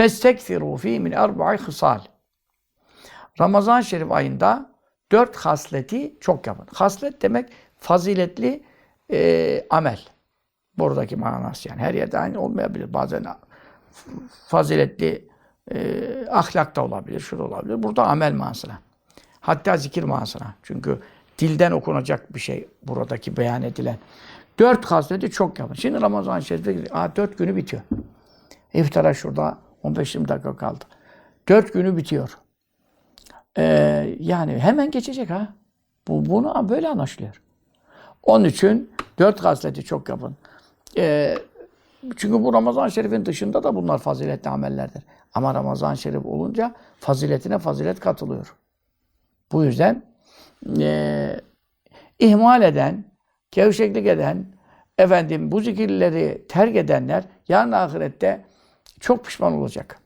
Festekfiru fi min erba'i hısal. Ramazan Şerif ayında dört hasleti çok yapın. Haslet demek faziletli e, amel. Buradaki manası yani. Her yerde aynı olmayabilir. Bazen faziletli e, ahlak da olabilir, şu da olabilir. Burada amel manasına. Hatta zikir manasına. Çünkü dilden okunacak bir şey buradaki beyan edilen. Dört hasleti çok yapın. Şimdi Ramazan-ı. Aa, dört günü bitiyor. İftara şurada 15-20 dakika kaldı. Dört günü bitiyor. Ee, yani hemen geçecek ha. Bu, bunu böyle anlaşılıyor. Onun için dört hasleti çok yapın. Ee, çünkü bu Ramazan-ı Şerif'in dışında da bunlar faziletli amellerdir. Ama Ramazan-ı Şerif olunca faziletine fazilet katılıyor. Bu yüzden e, ihmal eden, gevşeklik eden, efendim bu zikirleri terk edenler yarın ahirette çok pişman olacak.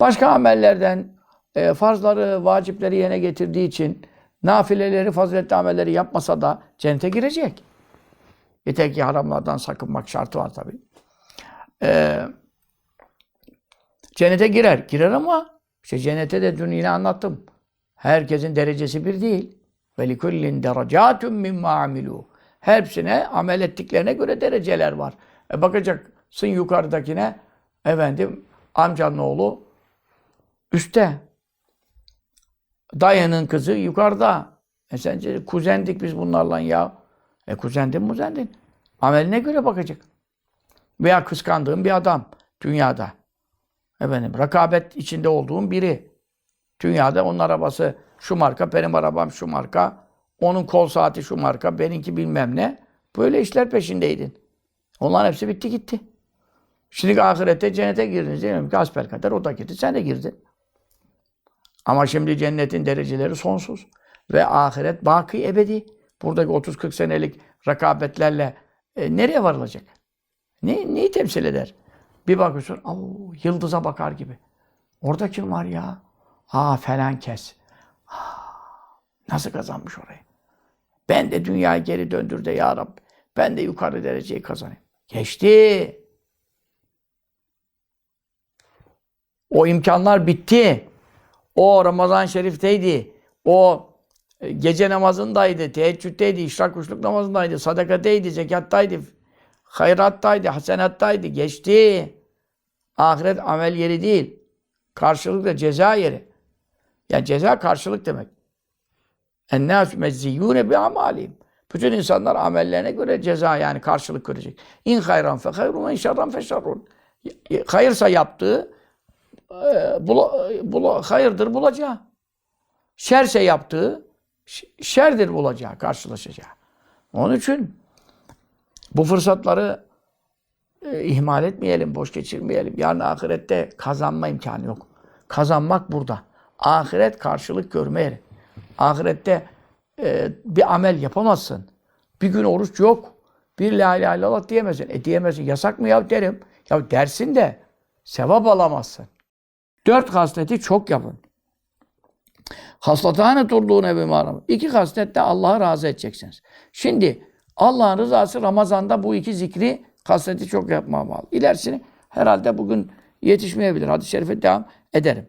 Başka amellerden e, farzları, vacipleri yerine getirdiği için nafileleri, faziletli amelleri yapmasa da cennete girecek. Yeter ki haramlardan sakınmak şartı var tabii. Ee, cennete girer. Girer ama işte cennete de dün yine anlattım. Herkesin derecesi bir değil. Likullin derecatun mimma amilu. Hepsine amel ettiklerine göre dereceler var. E bakacaksın yukarıdakine efendim amcanın oğlu üstte. Dayının kızı yukarıda. E sence kuzendik biz bunlarla ya. E kuzendin muzendin. Ameline göre bakacak. Veya kıskandığın bir adam dünyada. Efendim rakabet içinde olduğun biri. Dünyada onun arabası şu marka, benim arabam şu marka. Onun kol saati şu marka, benimki bilmem ne. Böyle işler peşindeydin. Onların hepsi bitti gitti. Şimdi ahirette cennete girdiniz. Diyelim ki asper kadar o da gitti. Sen de girdin. Ama şimdi cennetin dereceleri sonsuz. Ve ahiret baki ebedi. Buradaki 30-40 senelik rakabetlerle e, nereye varılacak? Ne, neyi temsil eder? Bir bakıyorsun, Oo, yıldıza bakar gibi. Orada kim var ya? Aa falan kes. Aa, nasıl kazanmış orayı? Ben de dünyayı geri döndür de ya Rabbi. Ben de yukarı dereceyi kazanayım. Geçti. O imkanlar bitti. O Ramazan Şerif'teydi. O e, gece namazındaydı, teheccüddeydi, işrak kuşluk namazındaydı, sadakateydi, zekattaydı, hayrattaydı, hasenattaydı. Geçti. Ahiret amel yeri değil. Karşılık da ceza yeri. Yani ceza karşılık demek. Ennâsü mezziyyûne bi amalihim. Bütün insanlar amellerine göre ceza yani karşılık görecek. İn hayran fe hayrun ve in şerran fe şerrun. Hayırsa yaptığı bula, bula, hayırdır bulacağı. Şerse yaptığı şerdir bulacağı, karşılaşacağı. Onun için bu fırsatları e, ihmal etmeyelim, boş geçirmeyelim. Yarın ahirette kazanma imkanı yok. Kazanmak burada. Ahiret karşılık görme. Ahirette e, bir amel yapamazsın. Bir gün oruç yok. Bir la ilahe illallah diyemezsin. E diyemezsin. Yasak mı ya derim. Ya dersin de sevap alamazsın. Dört hasleti çok yapın. Haslatane turduğun evi maram. İki haslette Allah'ı razı edeceksiniz. Şimdi Allah'ın rızası Ramazan'da bu iki zikri hasleti çok yapmaya bağlı. İlerisini herhalde bugün yetişmeyebilir. Hadis-i şerife devam ederim.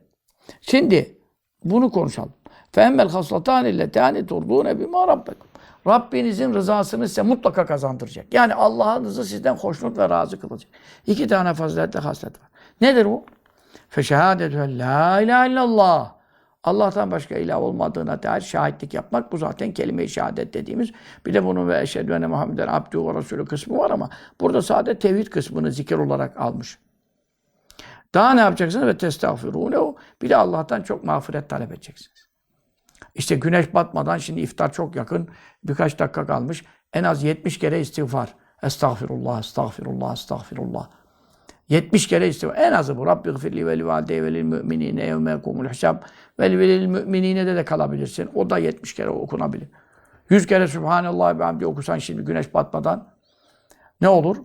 Şimdi bunu konuşalım. Fehemmel haslatani illetani turduğune bima rabbekum. Rabbinizin rızasını size mutlaka kazandıracak. Yani Allah'ın rızası sizden hoşnut ve razı kılacak. İki tane faziletli haslet var. Nedir bu? Feşehadetü la ilahe illallah. Allah'tan başka ilah olmadığına dair şahitlik yapmak. Bu zaten kelime-i şehadet dediğimiz. Bir de bunun ve eşhedü enne Muhammeden abdü ve resulü kısmı var ama burada sadece tevhid kısmını zikir olarak almış. Daha ne yapacaksınız? Ve testağfirûne Bir de Allah'tan çok mağfiret talep edeceksiniz. İşte güneş batmadan şimdi iftar çok yakın. Birkaç dakika kalmış. En az 70 kere istiğfar. Estağfirullah, estağfirullah, estağfirullah. 70 kere istiğfar. En azı bu. Rabbi gfirli ve li validey ve lil müminine yevme yekumul hisab ve lil müminine de de kalabilirsin. O da 70 kere okunabilir. 100 kere Subhanallah ve hamdi okusan şimdi güneş batmadan ne olur?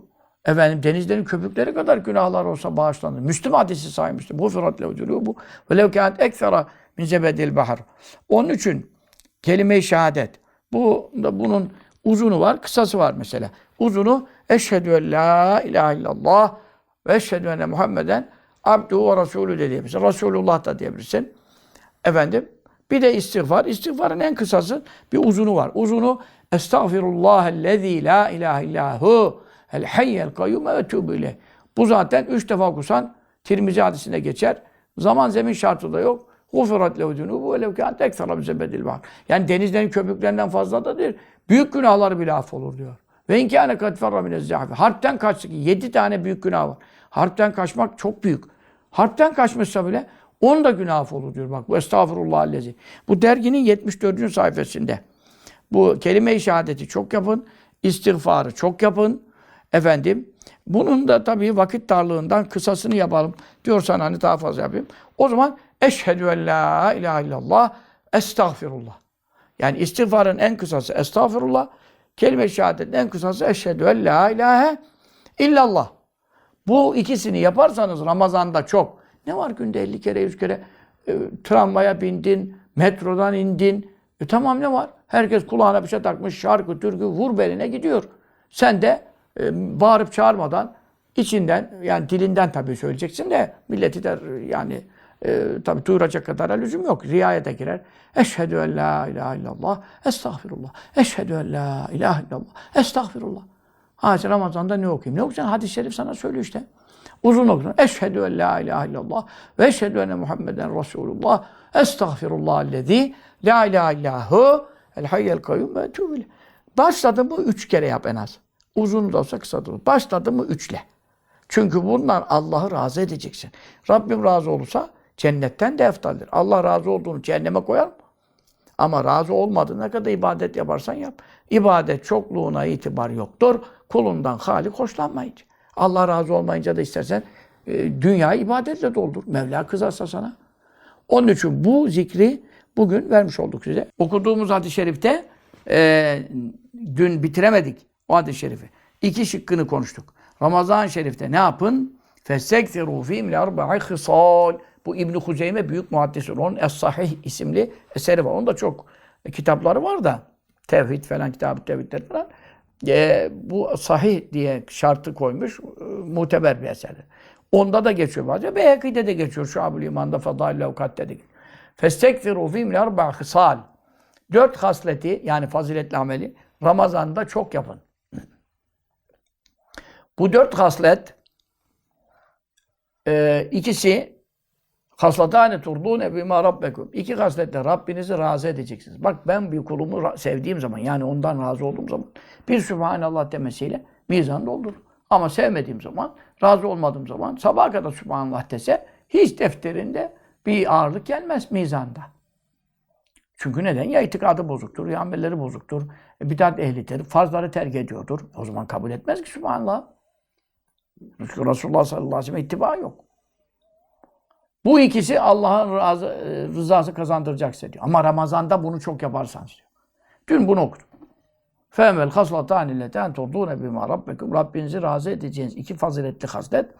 Efendim denizlerin köpükleri kadar günahlar olsa bağışlanır. Müslüm hadisi saymıştı. Bu firat levdülü bu. Ve lev kânet eksera min zebedil bahar. Onun için kelime-i şehadet. Bu, bunun uzunu var, kısası var mesela. Uzunu eşhedü en la ilahe illallah ve eşhedü enne Muhammeden Abduhu ve Resulü de diyebilirsin. Resulullah da diyebilirsin. Efendim bir de istiğfar. İstiğfarın en kısası bir uzunu var. Uzunu Estağfirullahellezî la ilahe illahu el hayyel kayyum ve etûbü ileyh. Bu zaten üç defa okusan Tirmizi hadisinde geçer. Zaman zemin şartı da yok. Gufirat lehu dunubu ve lev kânt ekstra bize bak. Yani denizlerin köpüklerinden fazla da değil. Büyük günahları bile affolur diyor. Ve inkâne kad ferra minezzâfi. Harpten kaçtı ki yedi tane büyük günah var. Harpten kaçmak çok büyük. Harpten kaçmışsa bile onun da günah affolur diyor. Bak bu estağfurullah lezi. Bu derginin 74. sayfasında. Bu kelime-i şehadeti çok yapın. istiğfarı çok yapın. Efendim. Bunun da tabii vakit darlığından kısasını yapalım. Diyorsan hani daha fazla yapayım. O zaman eşhedü en la ilahe illallah estağfirullah. Yani istiğfarın en kısası estağfirullah. Kelime-i şehadetin en kısası eşhedü en la ilahe illallah. Bu ikisini yaparsanız Ramazan'da çok. Ne var günde 50 kere 100 kere e, tramvaya bindin, metrodan indin. E tamam ne var? Herkes kulağına bir şey takmış, şarkı, türkü, vur beline gidiyor. Sen de e, bağırıp çağırmadan içinden yani dilinden tabii söyleyeceksin de milleti de yani e, tabii duyuracak kadar lüzum yok. Riyaya da girer. Eşhedü en la ilahe illallah. Estağfirullah. Eşhedü en la ilahe illallah. Estağfirullah. Ha Ramazan'da ne okuyayım? Ne okuyacaksın? Hadis-i şerif sana söylüyor işte. Uzun okudun. Eşhedü en la ilahe illallah ve eşhedü enne Muhammeden Resulullah. Estağfirullah lezi la ilahe illahu el hayyel kayyum ve ileyh. Başladı mı üç kere yap en az. Uzun da olsa kısa da olsa. Başladı mı üçle. Çünkü bunlar Allah'ı razı edeceksin. Rabbim razı olursa cennetten de eftaldir. Allah razı olduğunu cehenneme koyar mı? Ama razı olmadı ne kadar ibadet yaparsan yap. İbadet çokluğuna itibar yoktur. Kulundan halik hoşlanmayınca. Allah razı olmayınca da istersen e, dünyayı ibadetle doldur. Mevla kızarsa sana. Onun için bu zikri bugün vermiş olduk size. Okuduğumuz hadis-i şerifte e, dün bitiremedik o hadis-i şerifi. İki şıkkını konuştuk. Ramazan-ı Şerif'te ne yapın? فَسَكْثِرُوا ف۪يهِمْ لَاَرْبَعِ خِصَالٍ bu İbn Huzeyme büyük muhaddisdir. Onun Es-Sahih isimli eseri var. Onun da çok kitapları var da tevhid falan kitabı tevhidler falan. E, bu sahih diye şartı koymuş. E, muteber bir eser. Onda da geçiyor bazen. Beyhekî'de de geçiyor. Şu Abul İman'da Fadail Levkat'te de geçiyor. Festekfiru fîm lerba hısal. Dört hasleti yani faziletli ameli Ramazan'da çok yapın. Bu dört haslet e, ikisi haslatane turdûne bimâ rabbekum. İki hasletle Rabbinizi razı edeceksiniz. Bak ben bir kulumu sevdiğim zaman yani ondan razı olduğum zaman bir Sübhanallah demesiyle mizan doldur. Ama sevmediğim zaman, razı olmadığım zaman sabaha kadar Sübhanallah dese hiç defterinde bir ağırlık gelmez mizanda. Çünkü neden? Ya itikadı bozuktur, ya amelleri bozuktur, bidat ehlidir, farzları terk ediyordur. O zaman kabul etmez ki Sübhanallah. Çünkü Resulullah sallallahu aleyhi ve sellem ittiba yok. Bu ikisi Allah'ın e, rızası kazandıracaksa diyor. Ama Ramazan'da bunu çok yaparsanız diyor. Dün bunu okudum. Femel haslatani illeten turdune bima rabbekum. Rabbinizi razı edeceğiniz iki faziletli haslet.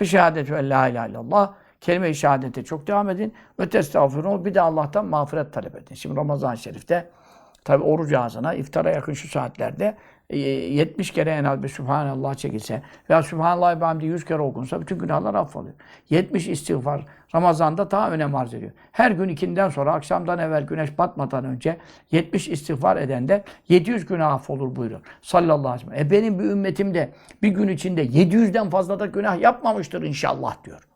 En la ilahe illallah. Kelime-i şehadete çok devam edin. Ve testağfirun. Bir de Allah'tan mağfiret talep edin. Şimdi Ramazan-ı Şerif'te tabi oruç ağzına iftara yakın şu saatlerde 70 kere en az bir Sübhanallah çekilse veya Sübhanallah ve hamdi 100 kere okunsa bütün günahlar affolur. 70 istiğfar Ramazan'da daha önem arz ediyor. Her gün ikinden sonra akşamdan evvel güneş batmadan önce 70 istiğfar edende 700 günah affolur buyuruyor. Sallallahu aleyhi ve sellem. E benim bir ümmetim de bir gün içinde 700'den fazla da günah yapmamıştır inşallah diyor.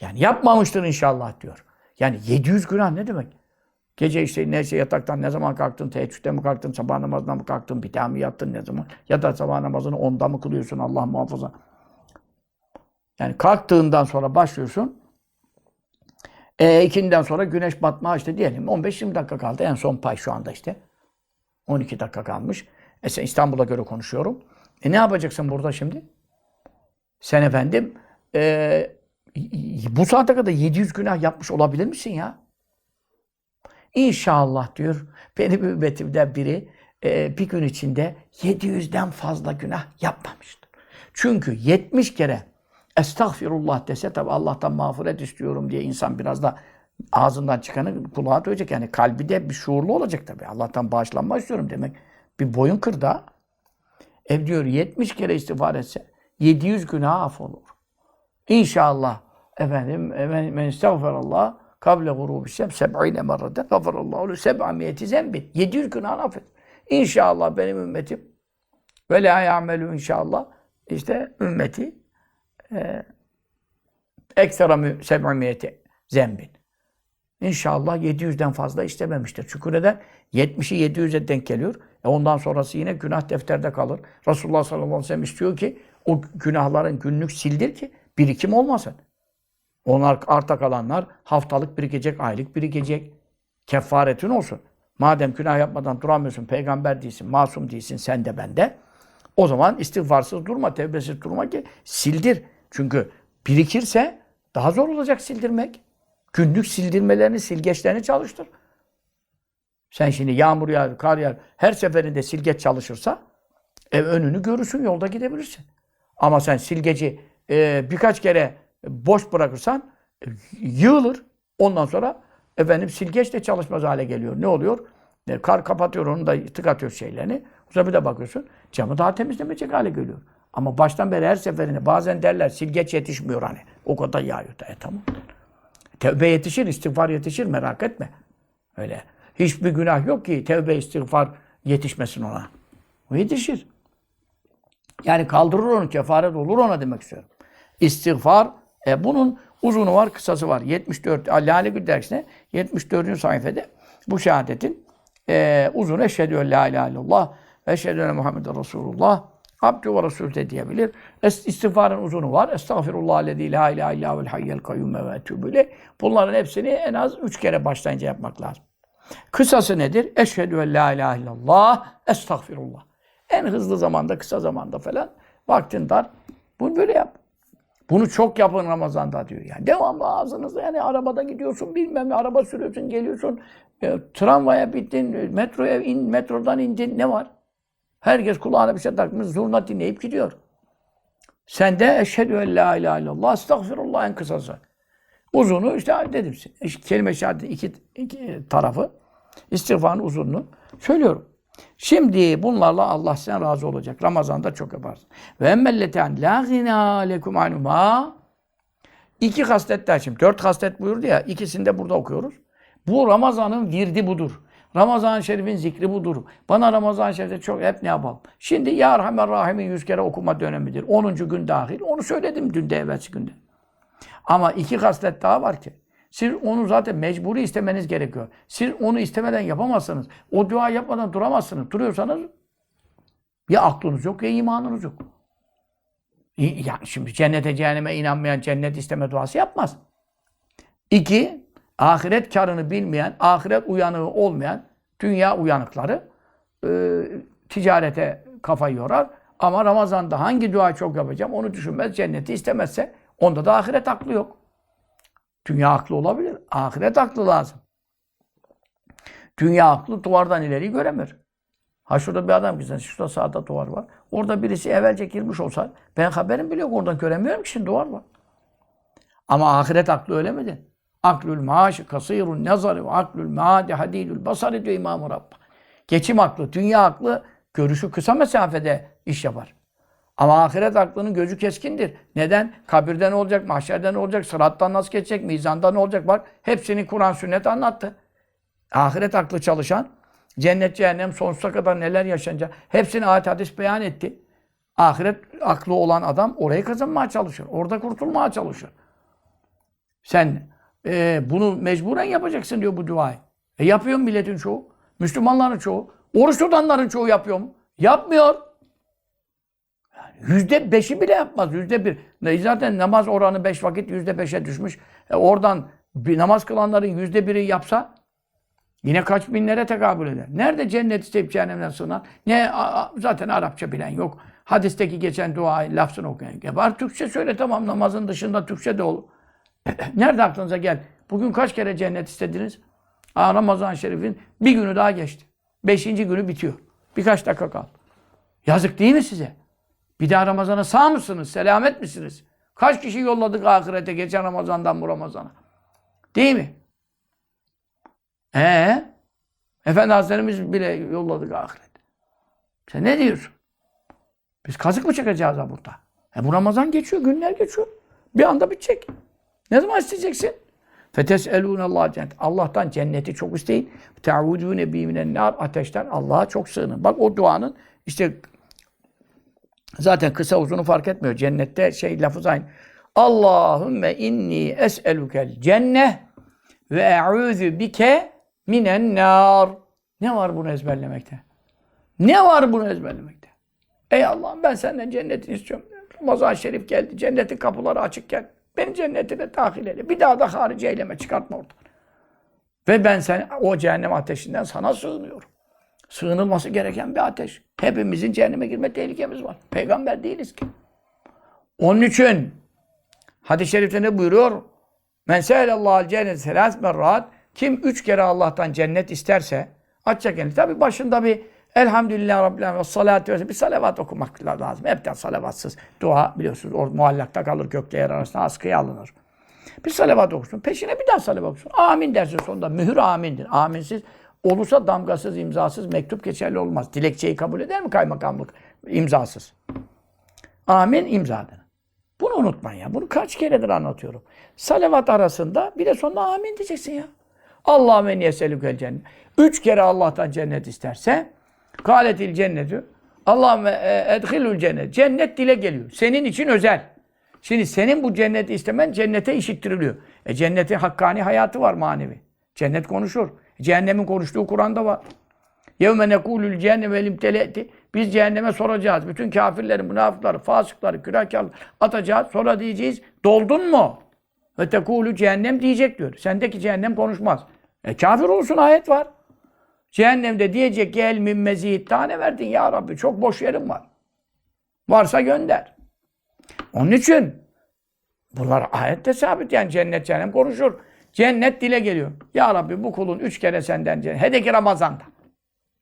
Yani yapmamıştır inşallah diyor. Yani 700 günah ne demek? Gece işte neyse yataktan ne zaman kalktın, teheccüde mi kalktın, sabah namazına mı kalktın, bir daha mı yattın ne zaman? Ya da sabah namazını onda mı kılıyorsun Allah muhafaza. Yani kalktığından sonra başlıyorsun. E, ikinden sonra güneş batma işte diyelim 15-20 dakika kaldı. En son pay şu anda işte. 12 dakika kalmış. E sen İstanbul'a göre konuşuyorum. E ne yapacaksın burada şimdi? Sen efendim e, bu saate kadar 700 günah yapmış olabilir misin ya? İnşallah diyor benim ümmetimden biri e, bir gün içinde 700'den fazla günah yapmamıştır. Çünkü 70 kere estağfirullah dese tabi Allah'tan mağfiret istiyorum diye insan biraz da ağzından çıkanı kulağa duyacak. Yani kalbi de bir şuurlu olacak tabi. Allah'tan bağışlanma istiyorum demek. Bir boyun kırda. Ev diyor 70 kere istiğfar etse 700 günah af olur. İnşallah efendim men estağfirullah kable gurubi şem seb'ine merreten gafirallahu lehu seb'amiyeti zembin. 700 günahını affet. İnşallah benim ümmetim ve la ya'melu inşallah işte ümmeti e, ekstra seb'amiyeti zembin. İnşallah 700'den fazla istememiştir. Çünkü neden? 70'i 700'e denk geliyor. E ondan sonrası yine günah defterde kalır. Resulullah sallallahu aleyhi ve sellem istiyor ki o günahların günlük sildir ki birikim olmasın. Onlar arta kalanlar haftalık birikecek, aylık birikecek. Kefaretin olsun. Madem günah yapmadan duramıyorsun, peygamber değilsin, masum değilsin, sen de ben de. O zaman istiğfarsız durma, tevbesiz durma ki sildir. Çünkü birikirse daha zor olacak sildirmek. Günlük sildirmelerini, silgeçlerini çalıştır. Sen şimdi yağmur yağar, kar yağar, her seferinde silgeç çalışırsa ev önünü görürsün, yolda gidebilirsin. Ama sen silgeci e, birkaç kere boş bırakırsan e, yığılır. Ondan sonra efendim silgeç de çalışmaz hale geliyor. Ne oluyor? E, kar kapatıyor onu da tık atıyor şeylerini. Zaman bir de bakıyorsun camı daha temizlemeyecek hale geliyor. Ama baştan beri her seferinde bazen derler silgeç yetişmiyor hani. O kadar yağıyor da. E tamam. Tevbe yetişir, istiğfar yetişir merak etme. Öyle. Hiçbir günah yok ki tevbe istiğfar yetişmesin ona. O yetişir. Yani kaldırır onu, kefaret olur ona demek istiyorum. İstiğfar, e, bunun uzunu var, kısası var. 74, Lale Gül dergisine 74. sayfada bu şehadetin e, uzunu eşhedü en la ilahe illallah ve eşhedü enne Muhammeden Resulullah abdü ve resul de diyebilir. Es, uzunu var. Estağfirullah lezî la ilahe illa vel hayyel kayyum ve etûbü Bunların hepsini en az üç kere başlayınca yapmak lazım. Kısası nedir? Eşhedü en la ilahe illallah, estağfirullah. En hızlı zamanda, kısa zamanda falan vaktin dar. Bunu böyle yap. Bunu çok yapın Ramazan'da diyor. Yani devamlı ağzınızda yani arabada gidiyorsun bilmem ne araba sürüyorsun geliyorsun e, tramvaya bittin metroya in metrodan indin ne var? Herkes kulağına bir şey takmış zurna dinleyip gidiyor. Sen de eşhedü en la ilahe illallah estağfirullah en kısası. Uzunu işte dedim size. Kelime şehadetin iki, iki tarafı. İstiğfarın uzunluğu. Söylüyorum. Şimdi bunlarla Allah sen razı olacak. Ramazan'da çok yaparsın. Ve emmelleten la gina lekum anuma. İki hasletler şimdi. Dört haslet buyurdu ya. ikisini de burada okuyoruz. Bu Ramazan'ın virdi budur. Ramazan-ı Şerif'in zikri budur. Bana Ramazan-ı Şerif'te çok hep ne yapalım? Şimdi Ya Rahman Rahim'in yüz kere okuma dönemidir. 10. gün dahil. Onu söyledim dün de evvelsi günde. Ama iki haslet daha var ki. Siz onu zaten mecburi istemeniz gerekiyor. Siz onu istemeden yapamazsınız. O dua yapmadan duramazsınız. Duruyorsanız ya aklınız yok ya imanınız yok. Ya şimdi cennete cehenneme inanmayan cennet isteme duası yapmaz. İki, ahiret karını bilmeyen, ahiret uyanığı olmayan dünya uyanıkları e, ticarete kafa yorar. Ama Ramazan'da hangi dua çok yapacağım onu düşünmez, cenneti istemezse onda da ahiret aklı yok. Dünya aklı olabilir. Ahiret aklı lazım. Dünya aklı duvardan ileri göremir. Ha şurada bir adam gitsen, şurada sağda duvar var. Orada birisi evvelce girmiş olsa, ben haberim bile yok, oradan göremiyorum ki şimdi duvar var. Ama ahiret aklı öyle midir? Aklül maaşı kasirun nazarı ve aklül maadi hadidül basarı diyor İmam-ı Rabb'a. Geçim aklı, dünya aklı görüşü kısa mesafede iş yapar. Ama ahiret aklının gözü keskindir. Neden? Kabirde ne olacak, mahşerde ne olacak, sırattan nasıl geçecek, mizanda ne olacak? Bak hepsini Kur'an sünnet anlattı. Ahiret aklı çalışan, cennet cehennem sonsuza kadar neler yaşanacak, hepsini ayet hadis beyan etti. Ahiret aklı olan adam orayı kazanmaya çalışır. Orada kurtulmaya çalışır. Sen e, bunu mecburen yapacaksın diyor bu duayı. E yapıyor milletin çoğu. Müslümanların çoğu. Oruç tutanların çoğu yapıyor mu? Yapmıyor. Yüzde beşi bile yapmaz. Yüzde bir. Zaten namaz oranı beş vakit yüzde beşe düşmüş. E oradan bir namaz kılanların yüzde biri yapsa yine kaç binlere tekabül eder. Nerede cennet isteyip cehennemden sığınan? Ne zaten Arapça bilen yok. Hadisteki geçen dua lafzını okuyan. Ya var Türkçe söyle tamam namazın dışında Türkçe de olur. Nerede aklınıza gel? Bugün kaç kere cennet istediniz? Aa, Ramazan-ı Şerif'in bir günü daha geçti. Beşinci günü bitiyor. Birkaç dakika kaldı. Yazık değil mi size? Bir daha Ramazan'a sağ mısınız? Selamet misiniz? Kaç kişi yolladık ahirete geçen Ramazan'dan bu Ramazan'a? Değil mi? Ee, Efendi Hazretlerimiz bile yolladık ahirete. Sen ne diyorsun? Biz kazık mı çekeceğiz ha burada? E bu Ramazan geçiyor, günler geçiyor. Bir anda bitecek. Ne zaman isteyeceksin? Fetes'elûne Allah cennet. Allah'tan cenneti çok isteyin. Te'udûne bîminen nar. Ateşten Allah'a çok sığının. Bak o duanın işte zaten kısa uzunu fark etmiyor. Cennette şey lafız aynı. Allahümme inni es'elukel cenneh ve e'udhu bike minen nar. Ne var bunu ezberlemekte? Ne var bunu ezberlemekte? Ey Allah'ım ben senden cennetini istiyorum. Ramazan-ı Şerif geldi. Cennetin kapıları açıkken beni cennetine dahil eyle. Bir daha da harici eyleme çıkartma oradan. Ve ben sen o cehennem ateşinden sana sığınıyorum. Sığınılması gereken bir ateş. Hepimizin cehenneme girme tehlikemiz var. Peygamber değiliz ki. Onun için hadis-i şerifte ne buyuruyor? Men se'elallahal cennet selas merrat kim üç kere Allah'tan cennet isterse açacak yani. Tabi başında bir elhamdülillah rabbil alemin ve salatu ve bir salavat okumak lazım. Hepten salavatsız dua biliyorsunuz o muallakta kalır gökle yer arasında askıya alınır. Bir salavat okursun. Peşine bir daha salavat okursun. Amin dersin sonunda. Mühür amindir. Aminsiz olursa damgasız, imzasız mektup geçerli olmaz. Dilekçeyi kabul eder mi kaymakamlık? imzasız. Amin imzadır. Bunu unutmayın ya. Bunu kaç keredir anlatıyorum. Salavat arasında bir de sonunda amin diyeceksin ya. Allah men yeselükel cennet. Üç kere Allah'tan cennet isterse kâletil cennetü Allahümme e, edhilül cennet. Cennet dile geliyor. Senin için özel. Şimdi senin bu cenneti istemen cennete işittiriliyor. E cennetin hakkani hayatı var manevi. Cennet konuşur. Cehennemin konuştuğu Kur'an'da var. Yevme nekulül cehenneme limtele'ti. Biz cehenneme soracağız. Bütün kafirleri, münafıkları, fasıkları, günahkarları atacağız. Sonra diyeceğiz, doldun mu? Ve tekulü cehennem diyecek diyor. Sendeki cehennem konuşmaz. E kafir olsun ayet var. Cehennemde diyecek ki el min mezid. Daha ne verdin ya Rabbi? Çok boş yerim var. Varsa gönder. Onun için bunlar ayette sabit yani cennet cehennem konuşur. Cennet dile geliyor. Ya Rabbi bu kulun üç kere senden cennet. Hele ki Ramazan'da.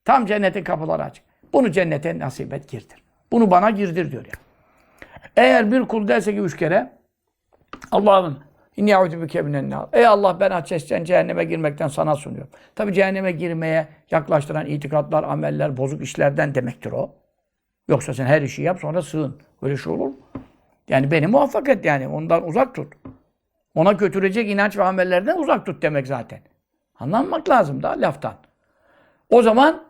Tam cennetin kapıları açık. Bunu cennete nasip et girdir. Bunu bana girdir diyor ya. Eğer bir kul derse ki üç kere Allah'ım inni a'udhu bike minen nar. Ey Allah ben ateşten cehenneme girmekten sana sunuyorum. Tabi cehenneme girmeye yaklaştıran itikatlar, ameller, bozuk işlerden demektir o. Yoksa sen her işi yap sonra sığın. Öyle şey olur mu? Yani beni muvaffak et yani. Ondan uzak tut. Ona götürecek inanç ve amellerden uzak tut demek zaten. Anlanmak lazım da laftan. O zaman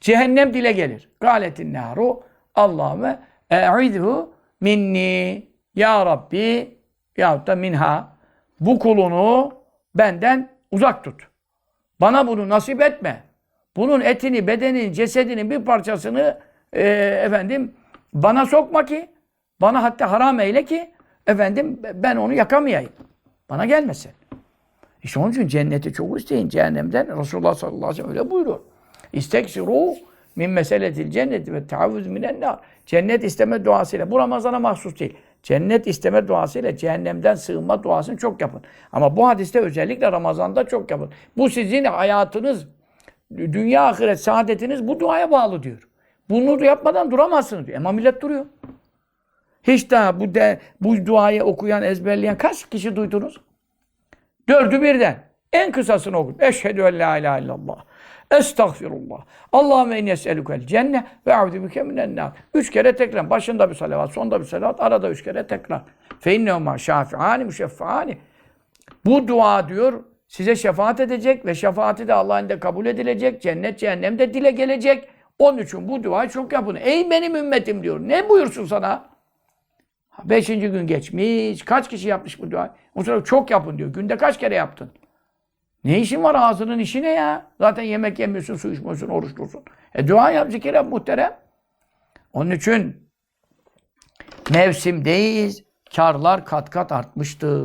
cehennem dile gelir. Galetin naru Allahümme e'idhu minni ya Rabbi yahut da minha bu kulunu benden uzak tut. Bana bunu nasip etme. Bunun etini, bedenini, cesedinin bir parçasını e, efendim bana sokma ki bana hatta haram eyle ki efendim ben onu yakamayayım. Bana gelmesin. İşte onun için cenneti çok isteyin cehennemden. Resulullah sallallahu aleyhi ve sellem öyle buyuruyor. İsteksiru min meseletil cenneti ve taavvuz minen nar. Cennet isteme duasıyla. Bu Ramazan'a mahsus değil. Cennet isteme duasıyla cehennemden sığınma duasını çok yapın. Ama bu hadiste özellikle Ramazan'da çok yapın. Bu sizin hayatınız, dünya ahiret saadetiniz bu duaya bağlı diyor. Bunu yapmadan duramazsınız diyor. Ama millet duruyor. Hiç daha bu de, bu duayı okuyan, ezberleyen kaç kişi duydunuz? Dördü birden. En kısasını okun. Eşhedü en la ilahe illallah. Estağfirullah. Allahümme en yeselükel cenne ve avdu bike minen nar. Üç kere tekrar. Başında bir salavat, sonda bir salavat, arada üç kere tekrar. Fe innehuma şafi'ani müşeffa'ani. Bu dua diyor size şefaat edecek ve şefaati de Allah'ın da kabul edilecek. Cennet, cehennem de dile gelecek. Onun için bu duayı çok yapın. Ey benim ümmetim diyor. Ne buyursun sana? Beşinci gün geçmiş. Kaç kişi yapmış bu duayı? O çok yapın diyor. Günde kaç kere yaptın? Ne işin var ağzının işi ne ya? Zaten yemek yemiyorsun, su içmiyorsun, oruç dursun. E dua yap, zikir yap muhterem. Onun için mevsimdeyiz. Karlar kat kat artmıştır.